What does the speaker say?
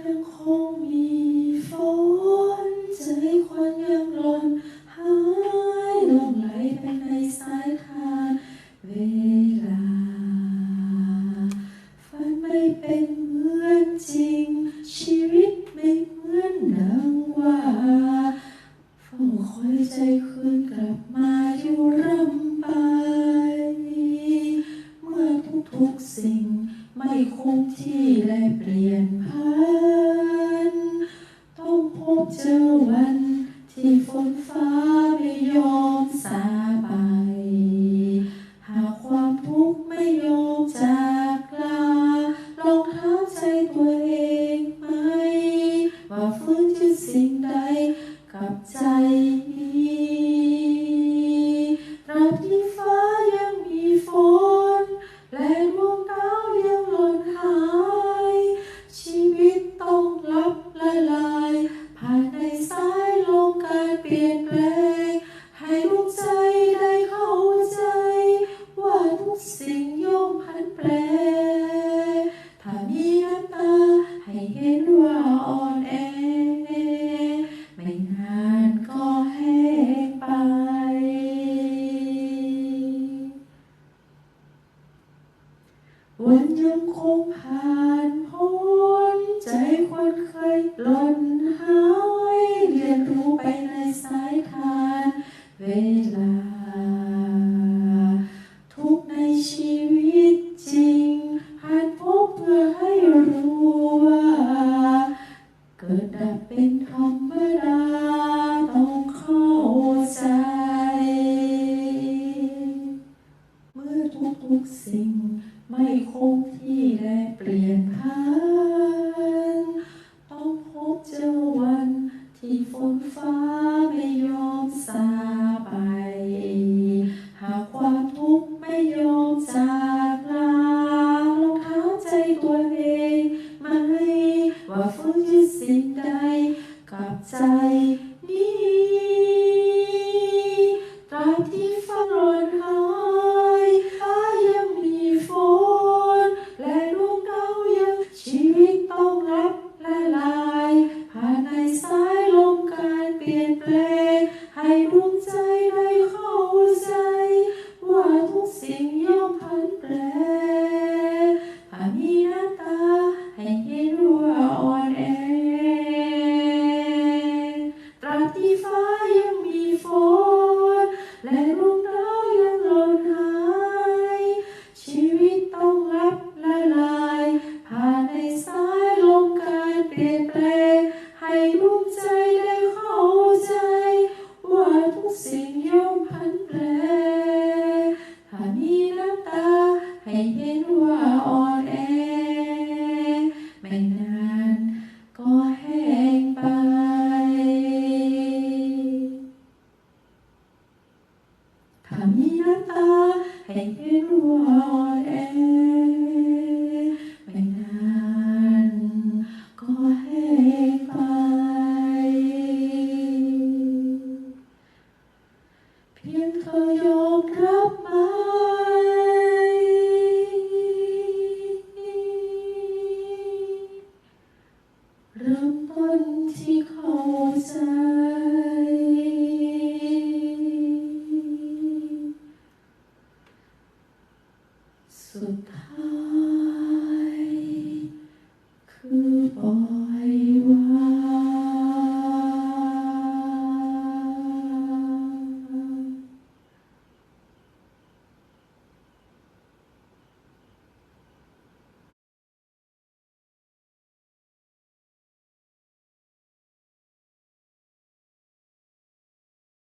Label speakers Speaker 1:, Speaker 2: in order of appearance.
Speaker 1: ยังคงมีฝนใจควันยังหล่นหายลงไหลไปในสายทานเวลา ฝันไม่เป็นเหมือนจริง ชีวิตไม่เหมือนดังว่าเฝ้าคอยใจคืนกลับมาอยู่ร่ำไป เมื่อทุกๆสิ่งไม่คงที่และเปลี่ยน บเจอวัน ที่ฝนฟ้าไม่ยอมสาไป หากความทุกข์ไม่ยอมจากลาลองถามใจตัวเองไหม ว่าฟื้นจะสิ่งใดกับใจ วันยังคงผ่านพ้นใจคนเคยหล่นหายเรียนรู้ไปในสายทานเวลา ทุกสิ่ง ไม่คงที่และเปลี่ยนพัน ต้องพบเจอวัน ที่ฝนฟ้าไม่ยอมซาไป หากความทุกข์ไม่ยอมจากลาลองถาใจตัวเองไหมว่าฟื้นจะสิ่งใดกับใจ it blessed. hãy đến đùa em. Oh.